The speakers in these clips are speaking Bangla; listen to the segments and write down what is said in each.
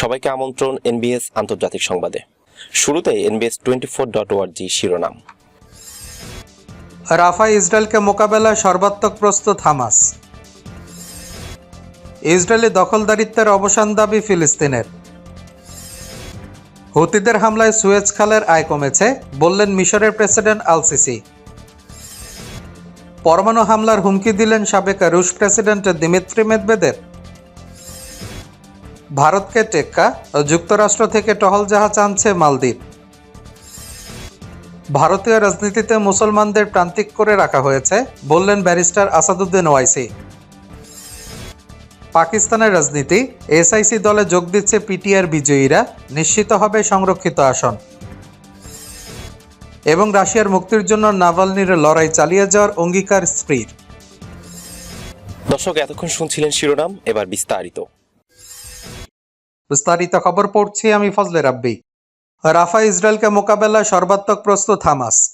সবাইকে আমন্ত্রণ এনবিএস আন্তর্জাতিক সংবাদে। শুরুতে এনবিএস টোয়েন্টি ফোর ডট ওয়ার্জি শিরোনাম। রাফা ইসরায়েলকে মোকাবেলায় সর্বাত্মক প্রস্তুত হামাস। ইসরায়েলি দখলদারিত্বের অবসান দাবি ফিলিস্তিনের। হুতিদের হামলায় সুয়েজ খালের আয় কমেছে, বললেন মিশরের প্রেসিডেন্ট আল সিসি পরমাণু হামলার হুমকি দিলেন সাবেক রুশ প্রেসিডেন্ট দিমিত্রি মেদবেদেব ভারতকে টেক্কা, যুক্তরাষ্ট্র থেকে টহল জাহাজ আনছে মালদ্বীপ। ভারতীয় রাজনীতিতে মুসলমানদের প্রান্তিক করে রাখা হয়েছে, বললেন ব্যারিস্টার আসাদুদ্দিন ওয়াইসি। পাকিস্তানের রাজনীতি, এসআইসি দলে যোগ দিচ্ছে পিটিআর বিজয়ীরা, নিশ্চিত হবে সংরক্ষিত আসন। এবং রাশিয়ার মুক্তির জন্য নাভালনির লড়াই চালিয়ে যাওয়ার অঙ্গীকার স্প্রির দর্শক, এতক্ষণ শুনছিলেন শিরোনাম, এবার বিস্তারিত। বিস্তারিত খবর পড়ছি আমি ফজলে রাব্বি। রাফা ইসরায়েলকে মোকাবেলায় সর্বাত্মক প্রস্তুত হামাস।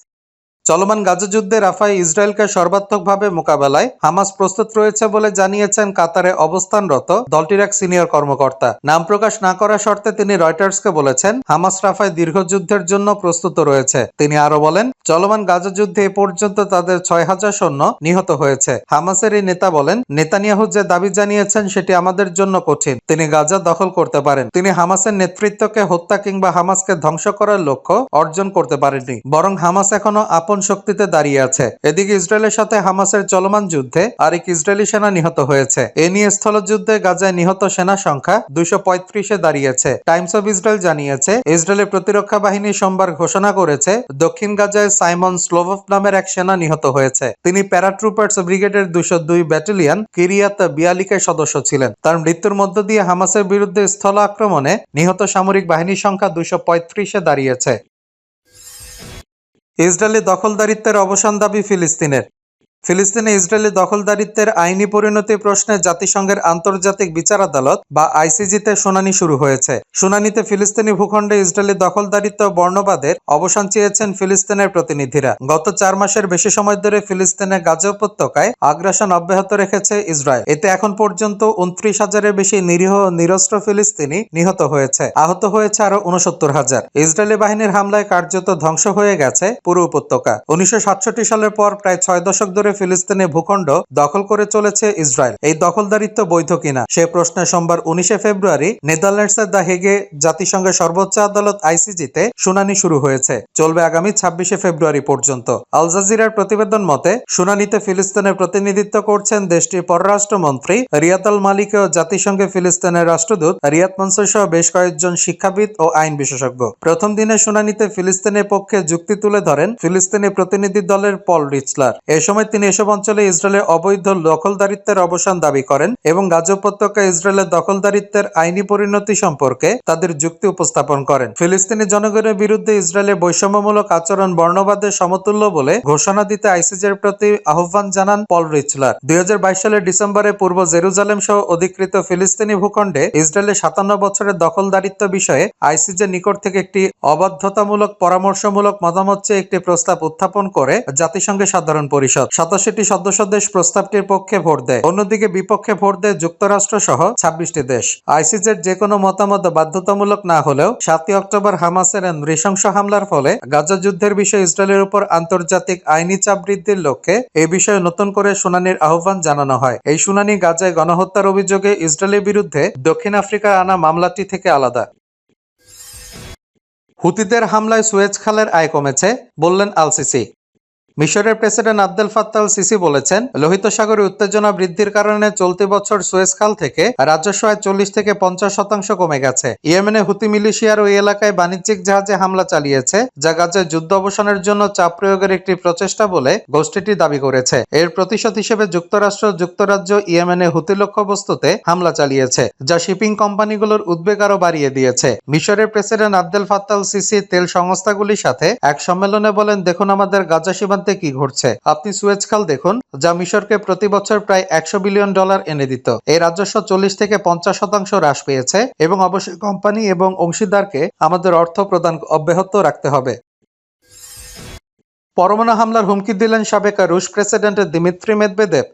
চলমান গাজা যুদ্ধে রাফায় ইসরায়েলকে সর্বাত্মকভাবে মোকাবেলায় হামাস প্রস্তুত রয়েছে বলে জানিয়েছেন কাতারে অবস্থানরত দলটির এক সিনিয়র কর্মকর্তা। নাম প্রকাশ না করা শর্তে তিনি রয়টার্সকে বলেছেন, হামাস রাফায় দীর্ঘ যুদ্ধের জন্য প্রস্তুত রয়েছে। তিনি আরও বলেন, চলমান গাজা যুদ্ধে এ পর্যন্ত তাদের ছয় হাজার সৈন্য নিহত হয়েছে। হামাসের এই নেতা বলেন, নেতানিয়াহু যে দাবি জানিয়েছেন সেটি আমাদের জন্য কঠিন। তিনি গাজা দখল করতে পারেন। তিনি হামাসের নেতৃত্বকে হত্যা কিংবা হামাসকে ধ্বংস করার লক্ষ্য অর্জন করতে পারেননি। বরং হামাস এখনও আপন শক্তিতে দাঁড়িয়ে আছে। এদিকে ইসরায়েলের সাথে হামাসের চলমান যুদ্ধে আরেক ইসরায়েলি সেনা নিহত হয়েছে। এ নিয়ে স্থলযুদ্ধে গাজায় নিহত সেনা সংখ্যা দুইশো পঁয়ত্রিশে দাঁড়িয়েছে। টাইমস অফ ইসরায়েল জানিয়েছে, ইসরায়েলের প্রতিরক্ষা বাহিনী সোমবার ঘোষণা করেছে, দক্ষিণ গাজায় সাইমন স্লোভভ নামের এক সেনা নিহত হয়েছে। তিনি প্যারাট্রুপার্স ব্রিগেডের দুশো দুই ব্যাটালিয়ন কিরিয়াত বিয়ালিকের সদস্য ছিলেন। তার মৃত্যুর মধ্য দিয়ে হামাসের বিরুদ্ধে স্থল আক্রমণে নিহত সামরিক বাহিনীর সংখ্যা দুশো পঁয়ত্রিশে দাঁড়িয়েছে। ইসরায়েলি দখলদারিত্বের অবসান দাবি ফিলিস্তিনের। ফিলিস্তিনে ইসরায়েলি দখলদারিত্বের আইনি পরিণতি প্রশ্নে জাতিসংঘের আন্তর্জাতিক বিচার আদালত বা আইসিজিতে শুনানি শুরু হয়েছে। শুনানিতে ফিলিস্তিনি ভূখণ্ডে ইসরায়েলি দখলদারিত্ব বর্ণবাদের অবসান চেয়েছেন ফিলিস্তিনের প্রতিনিধিরা। গত চার মাসের বেশি সময় ধরে ফিলিস্তিনের গাজা উপত্যকায় আগ্রাসন অব্যাহত রেখেছে ইসরায়েল। এতে এখন পর্যন্ত উনত্রিশ হাজারের বেশি নিরীহ নিরস্ত্র ফিলিস্তিনি নিহত হয়েছে। আহত হয়েছে আরও উনসত্তর হাজার। ইসরায়েলি বাহিনীর হামলায় কার্যত ধ্বংস হয়ে গেছে পুরো উপত্যকা। উনিশশো সাতষট্টি সালের পর প্রায় ছয় দশক ধরে ফিলিস্তিনি ভূখণ্ড দখল করে চলেছে ইসরায়েল। এই দখলদারিত্ব বৈধ কিনা, সে প্রশ্নে সোমবার উনিশে ফেব্রুয়ারি নেদারল্যান্ডসের দ্য হেগে জাতিসংঘের সর্বোচ্চ আদালত আইসিজিতে শুনানি শুরু হয়েছে। চলবে আগামী ছাব্বিশে ফেব্রুয়ারি পর্যন্ত। আল জাজিরার প্রতিবেদন মতে, শুনানিতে ফিলিস্তিনের প্রতিনিধিত্ব করছেন দেশটির পররাষ্ট্রমন্ত্রী রিয়াদ আল মালিক ও জাতিসংঘে ফিলিস্তিনের রাষ্ট্রদূত রিয়াদ মনসুর সহ বেশ কয়েকজন শিক্ষাবিদ ও আইন বিশেষজ্ঞ। প্রথম দিনের শুনানিতে ফিলিস্তিনের পক্ষে যুক্তি তুলে ধরেন ফিলিস্তিনি প্রতিনিধি দলের পল রিচলার। এ সময় তিনি এসব অঞ্চলে ইসরায়েলের অবৈধ দখলদারিত্বের অবসান দাবি করেন এবং গাজা উপত্যকা ইসরায়েলের দখলদারিত্বের আইনি পরিণতি সম্পর্কে তাদের যুক্তি উপস্থাপন করেন। ফিলিস্তিনি জনগণের বিরুদ্ধে ইসরায়েলের বৈষম্যমূলক আচরণ বর্ণবাদের সমতুল্য বলে ঘোষণা দিতে আইসিজের প্রতি আহ্বান জানান পল রিচলার। দুই হাজার বাইশ সালের ডিসেম্বরে পূর্ব জেরুজালেম সহ অধিকৃত ফিলিস্তিনি ভূখণ্ডে ইসরায়েলের সাতান্ন বছরের দখলদারিত্ব বিষয়ে আইসিজের নিকট থেকে একটি অবাধ্যতামূলক পরামর্শমূলক মতামত চেয়ে একটি প্রস্তাব উত্থাপন করে জাতিসংঘের সাধারণ পরিষদ। সাতাশিটি সদস্য দেশ প্রস্তাবটির পক্ষে ভোট দেয়। অন্যদিকে বিপক্ষে ভোট দেয় যুক্তরাষ্ট্র সহ ছাব্বিশটি দেশ। আইসিজের যে কোনো মতামত বাধ্যতামূলক না হলেও সাতই অক্টোবর হামাসের নৃশংস হামলার ফলে গাজা যুদ্ধের বিষয়ে ইসরায়েলের উপর আন্তর্জাতিক আইনি চাপ বৃদ্ধির লক্ষ্যে এ বিষয়ে নতুন করে শুনানির আহ্বান জানানো হয়। এই শুনানি গাজায় গণহত্যার অভিযোগে ইসরায়েলের বিরুদ্ধে দক্ষিণ আফ্রিকায় আনা মামলাটি থেকে আলাদা। হুতিদের হামলায় সুয়েজ খালের আয় কমেছে, বললেন আল সিসি মিশরের প্রেসিডেন্ট আব্দুল ফাত্তাল সিসি বলেছেন, লোহিত সাগরে উত্তেজনা বৃদ্ধির কারণে চলতি বছর সুয়েজ খাল থেকে রাজস্ব আয় চল্লিশ থেকে পঞ্চাশ শতাংশ কমে গেছে। ইয়েমেনে হুতি মিলিশিয়ার ওই এলাকায় বাণিজ্যিক জাহাজে হামলা চালিয়েছে, যা গাজায় যুদ্ধ অবসানের জন্য চাপ প্রয়োগের একটি প্রচেষ্টা বলে গোষ্ঠীটি দাবি করেছে। এর প্রতিশোধ হিসেবে যুক্তরাষ্ট্র, যুক্তরাজ্য, ইয়েমেনে হুতি লক্ষ্যবস্তুতে হামলা চালিয়েছে, যা শিপিং কোম্পানিগুলোর উদ্বেগ আরও বাড়িয়ে দিয়েছে। মিশরের প্রেসিডেন্ট আব্দুল ফাত্তাল সিসি তেল সংস্থাগুলির সাথে এক সম্মেলনে বলেন, দেখুন আমাদের গাজা সীমান্তে কি ঘটছে? আপনি সুয়েজ খাল দেখুন, যা মিশরকে প্রতি বছর প্রায় একশো বিলিয়ন ডলার এনে দিত। এই রাজস্ব চল্লিশ থেকে পঞ্চাশ শতাংশ হ্রাস পেয়েছে এবং অবশ্যই কোম্পানি এবং অংশীদারকে আমাদের অর্থ প্রদান অব্যাহত রাখতে হবে। পরমাণু হামলার হুমকি দিলেন সাবেক রুশ প্রেসিডেন্ট দিমিত্রি মেদবেদেব।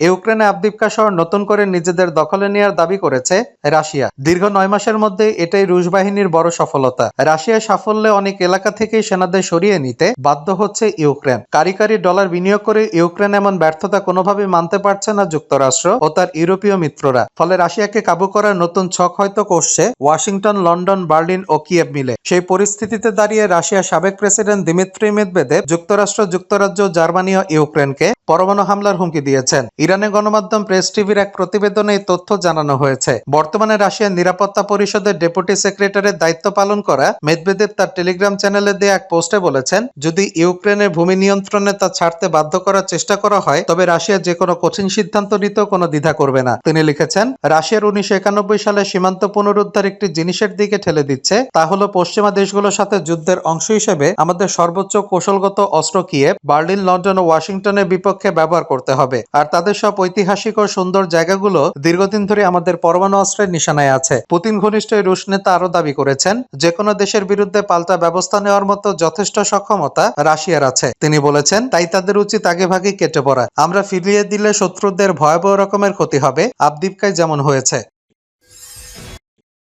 ইউক্রেনে আবদিপকা শহর নতুন করে নিজেদের দখলে নেওয়ার দাবি করেছে রাশিয়া। দীর্ঘ নয় মাসের মধ্যে এটাই রুশ বাহিনীর বড় সফলতা। রাশিয়ার সাফল্যে অনেক এলাকা থেকেই সেনাদের সরিয়ে নিতে বাধ্য হচ্ছে ইউক্রেন। কারি কারি ডলার বিনিয়োগ করে ইউক্রেন এমন ব্যর্থতা কোনোভাবেই মানতে পারছে না যুক্তরাষ্ট্র ও তার ইউরোপীয় মিত্ররা। ফলে রাশিয়াকে কাবু করার নতুন ছক হয়তো কষছে ওয়াশিংটন, লন্ডন, বার্লিন ও কিয়েভ মিলে। সেই পরিস্থিতিতে দাঁড়িয়ে রাশিয়ার সাবেক প্রেসিডেন্ট দিমিত্রি মেদভেদেব যুক্তরাষ্ট্র, যুক্তরাজ্য, জার্মানি ও ইউক্রেনকে পরমাণু হামলার হুমকি দিয়েছেন। ইরানের গণমাধ্যম প্রেস টিভির এক প্রতিবেদনে এই তথ্য জানানো হয়েছে। বর্তমানে রাশিয়ার নিরাপত্তা পরিষদের ডেপুটি সেক্রেটারির দায়িত্ব পালন করা মেদভেদেব তার টেলিগ্রাম চ্যানেলে দেয়া এক পোস্টে বলেছেন, যদি ইউক্রেনের ভূমি নিয়ন্ত্রণে তা ছাড়তে বাধ্য করার চেষ্টা করা হয়, তবে রাশিয়া যে কোনো কঠিন সিদ্ধান্ত নিতেও কোনো দ্বিধা করবে না। তিনি লিখেছেন, রাশিয়ার উনিশশো একানব্বই সালে সীমান্ত পুনরুদ্ধার একটি জিনিসের দিকে ঠেলে দিচ্ছে। তা হলো পশ্চিমা দেশগুলোর সাথে যুদ্ধের অংশ হিসেবে আমাদের সর্বোচ্চ কৌশলগত অস্ত্র কিয়েভ, বার্লিন, লন্ডন ও ওয়াশিংটনের বিপক্ষে ব্যবহার করতে হবে। আর তাদের সব ঐতিহাসিক ও সুন্দর জায়গাগুলো দীর্ঘদিন ধরে আমাদের পরমাণু অস্ত্রের নিশানায় আছে। পুতিন ঘনিষ্ঠ রুশ নেতা আরও দাবি করেছেন যে কোনো দেশের বিরুদ্ধে পাল্টা ব্যবস্থা নেওয়ার মতো যথেষ্ট সক্ষমতা রাশিয়ার আছে। তিনি বলেছেন, তাই তাদের উচিত আগেভাগেই কেটে পড়া। আমরা ফিরিয়ে দিলে শত্রুদের ভয়াবহ রকমের ক্ষতি হবে। আবদীপকায় যেমন হয়েছে।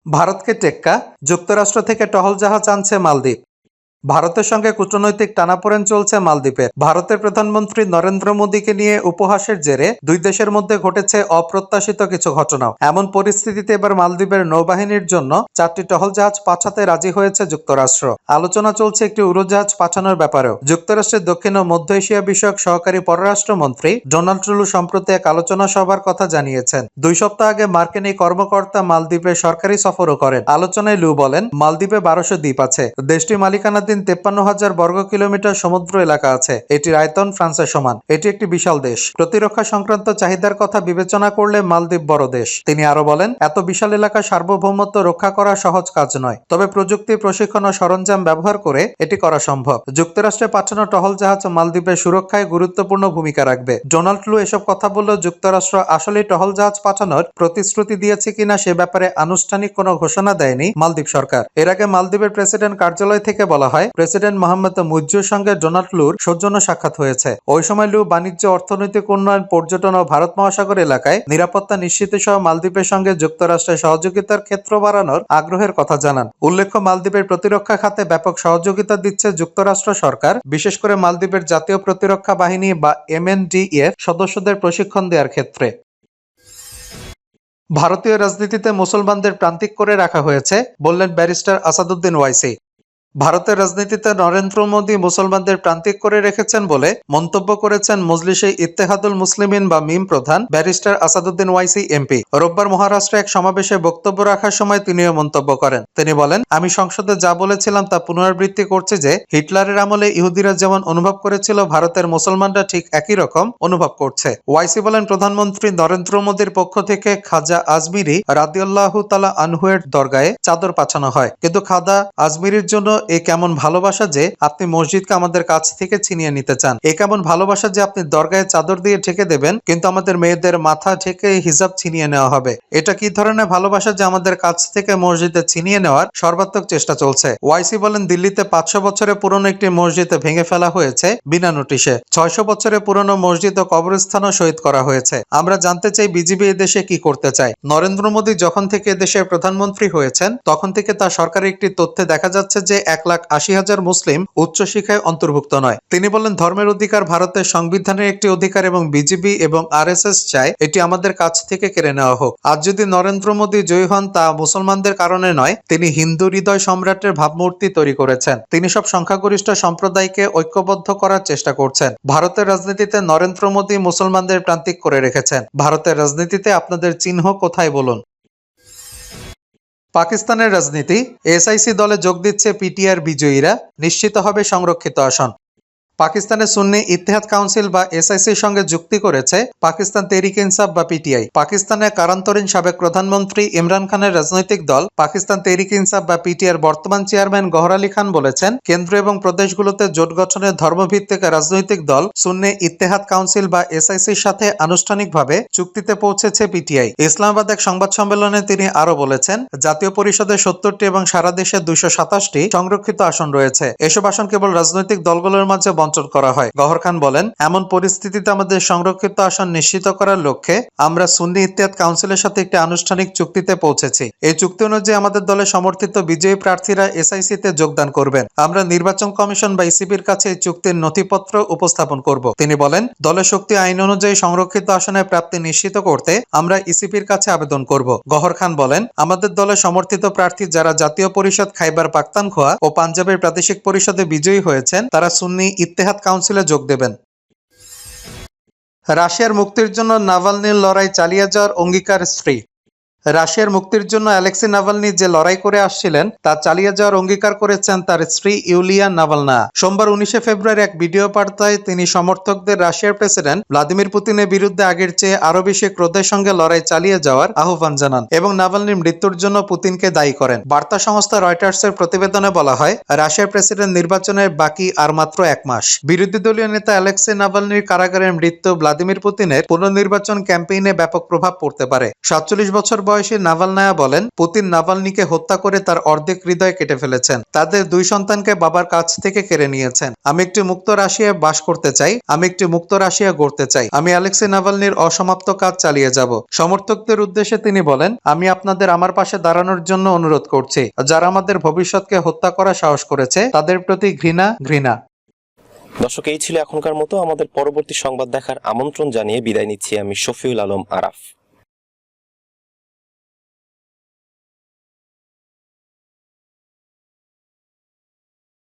ভারতকে টেক্কা, যুক্তরাষ্ট্র থেকে টহল জাহাজ আনছে মালদ্বীপ। ভারতের সঙ্গে কূটনৈতিক টানাপোড়েন চলছে মালদ্বীপে। ভারতের প্রধানমন্ত্রী নরেন্দ্র মোদীকে নিয়ে উপহাসের জেরে দুই দেশের মধ্যে ঘটেছে অপ্রত্যাশিত কিছু ঘটনা এমন পরিস্থিতিতে এবার মালদ্বীপের নৌবাহিনীর জন্য চারটি টহল জাহাজ পাঠাতে রাজি হয়েছে যুক্তরাষ্ট্র। আলোচনা চলছে একটি উড়োজাহাজ পাঠানোর ব্যাপারেও। যুক্তরাষ্ট্রের দক্ষিণ ও মধ্য এশিয়া বিষয়ক সহকারী পররাষ্ট্রমন্ত্রী ডোনাল্ড ট্রুলু সম্প্রতি এক আলোচনা সভার কথা জানিয়েছেন। দুই সপ্তাহ আগে মার্কিন এই কর্মকর্তা মালদ্বীপে সরকারি সফরও করেন। আলোচনায় লু বলেন, মালদ্বীপে বারোশো দ্বীপ আছে। দেশটি মালিকানাধীন তেপ্পান্ন হাজার বর্গ কিলোমিটার সমুদ্র এলাকা আছে। এটির আয়তন ফ্রান্সের সমান। এটি একটি বিশাল দেশ। প্রতিরক্ষা সংক্রান্ত চাহিদার কথা বিবেচনা করলে মালদ্বীপ বড় দেশ। তিনি আরও বলেন, এত বিশাল এলাকা সার্বভৌমত্ব রক্ষা করা সহজ কাজ নয়। তবে প্রযুক্তি, প্রশিক্ষণ ও সরঞ্জাম ব্যবহার করে এটি করা সম্ভব। যুক্তরাষ্ট্রে পাঠানো টহল জাহাজ মালদ্বীপের সুরক্ষায় গুরুত্বপূর্ণ ভূমিকা রাখবে। ডোনাল্ড লু এসব কথা বললেও যুক্তরাষ্ট্র আসলে টহল জাহাজ পাঠানোর প্রতিশ্রুতি দিয়েছে কিনা সে ব্যাপারে আনুষ্ঠানিক কোনো ঘোষণা দেয়নি মালদ্বীপ সরকার। এর আগে মালদ্বীপের প্রেসিডেন্ট কার্যালয় থেকে বলা হয় প্রেসিডেন্ট মোহাম্মদ মুজ্জুর সঙ্গে ডোনাল্ড লুর সৌজন্য সাক্ষাৎ হয়েছে। ওই সময় লু বাণিজ্য, অর্থনৈতিক উন্নয়ন, পর্যটন ও ভারত মহাসাগর এলাকায় নিরাপত্তা নিশ্চিত সহ মালদ্বীপের সঙ্গে যুক্তরাষ্ট্রের সহযোগিতার ক্ষেত্র বাড়ানোর আগ্রহের কথা জানান। উল্লেখ্য, মালদ্বীপের প্রতিরক্ষা খাতে ব্যাপক সহযোগিতা দিচ্ছে যুক্তরাষ্ট্র সরকার, বিশেষ করে মালদ্বীপের জাতীয় প্রতিরক্ষা বাহিনী বা এমএনডিএফ সদস্যদের প্রশিক্ষণ দেওয়ার ক্ষেত্রে। ভারতীয় রাজনীতিতে মুসলমানদের প্রান্তিক করে রাখা হয়েছে, বললেন ব্যারিস্টার আসাদুদ্দিন ওয়াইসি। ভারতের রাজনীতিতে নরেন্দ্র মোদী মুসলমানদের প্রান্তিক করে রেখেছেন বলে মন্তব্য করেছেন মজলিসে ইত্তেহাদুল মুসলিমিন বা মিম প্রধান ব্যারিস্টার আসাদুদ্দিন ওয়াইসি এমপি। রোববার মহারাষ্ট্রে এক সমাবেশে বক্তব্য রাখার সময় তিনিও মন্তব্য করেন। তিনি বলেন, আমি সংসদে যা বলেছিলাম তা পুনরাবৃত্তি করছে যে হিটলারের আমলে ইহুদিরা যেমন অনুভব করেছিল, ভারতের মুসলমানরা ঠিক একই রকম অনুভব করছে। ওয়াইসি বলেন, প্রধানমন্ত্রী নরেন্দ্র মোদীর পক্ষ থেকে খাজা আজমিরি রাদিউল্লাহ তালা আনহুয়ের দরগায়ে চাদর পাঠানো হয়। কিন্তু খাদা আজমিরির জন্য এ কেমন ভালোবাসা যে আপনি মসজিদকে আমাদের কাছ থেকে ছিনিয়ে নিতে চান? এ কেমন ভালোবাসা যে আপনি দরগায় চাদর দিয়ে ঢেকে দেবেন, কিন্তু আমাদের মেয়েদের মাথা ঢেকে হিজাব ছিনিয়ে নেওয়া হবে? এটা কি ধরনের ভালোবাসা যে আমাদের কাছ থেকে মসজিদে ছিনিয়ে নেওয়ার সর্বাত্মক চেষ্টা চলছে? ওয়াইসি বলেন, দিল্লিতে পাঁচশো বছরের পুরনো একটি মসজিদে ভেঙে ফেলা হয়েছে বিনা নোটিশে। ছয়শো বছরের পুরনো মসজিদ ও কবরস্থানও শহীদ করা হয়েছে। আমরা জানতে চাই বিজেপি দেশে কি করতে চায়? নরেন্দ্র মোদী যখন থেকে দেশের প্রধানমন্ত্রী হয়েছেন, তখন থেকে তার সরকারের একটি তথ্যে দেখা যাচ্ছে যে এক লাখ আশি হাজার মুসলিম উচ্চশিক্ষায় অন্তর্ভুক্ত নয়। তিনি বলেন, ধর্মের অধিকার ভারতের সংবিধানের একটি অধিকার এবং বিজেপি এবং আরএসএস চায় এটি আমাদের কাছ থেকে কেড়ে নেওয়া হোক। আজ যদি নরেন্দ্র মোদী জয়ী হন তা মুসলমানদের কারণে নয়, তিনি হিন্দু হৃদয় সম্রাটের ভাবমূর্তি তৈরি করেছেন। তিনি সব সংখ্যাগরিষ্ঠ সম্প্রদায়কে ঐক্যবদ্ধ করার চেষ্টা করছেন। ভারতের রাজনীতিতে নরেন্দ্র মোদী মুসলমানদের প্রান্তিক করে রেখেছেন। ভারতের রাজনীতিতে আপনাদের চিহ্ন কোথায় বলুন? পাকিস্তানের রাজনীতি এসআইসি দলে যোগ দিচ্ছে পিটিআর বিজয়ীরা নিশ্চিত হবে সংরক্ষিত আসন। পাকিস্তানের সুন্নি ইত্তেহাদ কাউন্সিল বা এসআইসির সঙ্গে যুক্তি করেছে পাকিস্তান তেহরিক ইনসাফ বা পিটিআই। পাকিস্তানের কারান্তরীণ সাবেক প্রধানমন্ত্রী ইমরান খানের রাজনৈতিক দল পাকিস্তান তেহরিক ইনসাফ বা পিটিআর বর্তমান চেয়ারম্যান গহর আলী খান বলেছেন, কেন্দ্র এবং প্রদেশগুলোতে জোট গঠনের ধর্মভিত্তিক রাজনৈতিক দল সুন্নি ইত্তেহাদ কাউন্সিল বা এসআইসির সাথে আনুষ্ঠানিকভাবে চুক্তিতে পৌঁছেছে পিটিআই। ইসলামাবাদ এক সংবাদ সম্মেলনে তিনি আরও বলেছেন, জাতীয় পরিষদের সত্তরটি এবং সারা দেশে দুইশো সাতাশটি সংরক্ষিত আসন রয়েছে। এসব আসন কেবল রাজনৈতিক দলগুলোর মাঝে বঞ্চন করা হয়। গহর খান বলেন, এমন পরিস্থিতিতে আমাদের সংরক্ষিত আসন নিশ্চিত করার লক্ষ্যে আমরা সুন্নি ইত্তেহাদ কাউন্সিলের সাথে একটি আনুষ্ঠানিক চুক্তিতে পৌঁছেছি। এই চুক্তি অনুযায়ী আমাদের দলে সমর্থিত বিজয়ী প্রার্থীরা এসআইসি তে যোগদান করবেন। আমরা নির্বাচন কমিশন বা ইসিবির কাছে এই চুক্তির নথিপত্র উপস্থাপন করব। তিনি বলেন, দলের শক্তি আইন অনুযায়ী সংরক্ষিত আসনের প্রাপ্তি নিশ্চিত করতে আমরা ইসিপির কাছে আবেদন করব। গহর খান বলেন, আমাদের দলে সমর্থিত প্রার্থী যারা জাতীয় পরিষদ খাইবার পাক্তানখোয়া ও পাঞ্জাবের প্রাদেশিক পরিষদে বিজয়ী হয়েছেন, তারা সুন্নি ইত্তেহাদ কাউন্সিলে যোগ দেবেন। রাশিয়ার মুক্তির জন্য নাভালনির লড়াই চালিয়ে যাওয়ার অঙ্গীকার স্ত্রী। রাশিয়ার মুক্তির জন্য অ্যালেক্সি নাভালনি যে লড়াই করে আসছিলেন, তা চালিয়ে যাওয়ার অঙ্গীকার করেছেন তার স্ত্রী ইউলিয়া নাভালনা। সোমবার উনিশে ফেব্রুয়ারি এক ভিডিও বার্তায় তিনি সমর্থকদের রাশিয়ার প্রেসিডেন্ট ভ্লাদিমির পুতিনের বিরুদ্ধে আগের চেয়ে আরও বেশি ক্রোধের সঙ্গে লড়াই চালিয়ে যাওয়ার আহ্বান জানান। এবং নাভালনির মৃত্যুর জন্য পুতিনকে দায়ী করেন। বার্তা সংস্থা রয়টার্সের প্রতিবেদনে বলা হয়, রাশিয়ার প্রেসিডেন্ট নির্বাচনের বাকি আর মাত্র এক মাস। বিরোধী দলীয় নেতা অ্যালেক্সি নাভালনির কারাগারের মৃত্যু ভ্লাদিমির পুতিনের পুনর্নির্বাচন ক্যাম্পেইনে ব্যাপক প্রভাব পড়তে পারে। সাতচল্লিশ বছর বয়সী নাভালনায়া বলেন, পুতিন নাভালনিকে হত্যা করে তার অর্ধেক হৃদয় কেটে ফেলেছেন। তাদের দুই সন্তানকে বাবার কাছ থেকে কেড়ে নিয়েছেন। আমি একটি মুক্ত রাশিয়ায় বাস করতে চাই, আমি একটি মুক্ত রাশিয়া গড়তে চাই। আমি অ্যালেক্সি নাভালনির অসমাপ্ত কাজ চালিয়ে যাব। সমর্থকদের উদ্দেশ্যে তিনি বলেন, আমি আপনাদের আমার পাশে দাঁড়ানোর জন্য অনুরোধ করছি। যারা আমাদের ভবিষ্যৎকে হত্যা করা সাহস করেছে, তাদের প্রতি ঘৃণা ঘৃণা। দর্শক, এই ছিল এখনকার মতো। আমাদের পরবর্তী সংবাদ দেখার আমন্ত্রণ জানিয়ে বিদায় নিচ্ছি আমি শফিউল আলম আরাফ।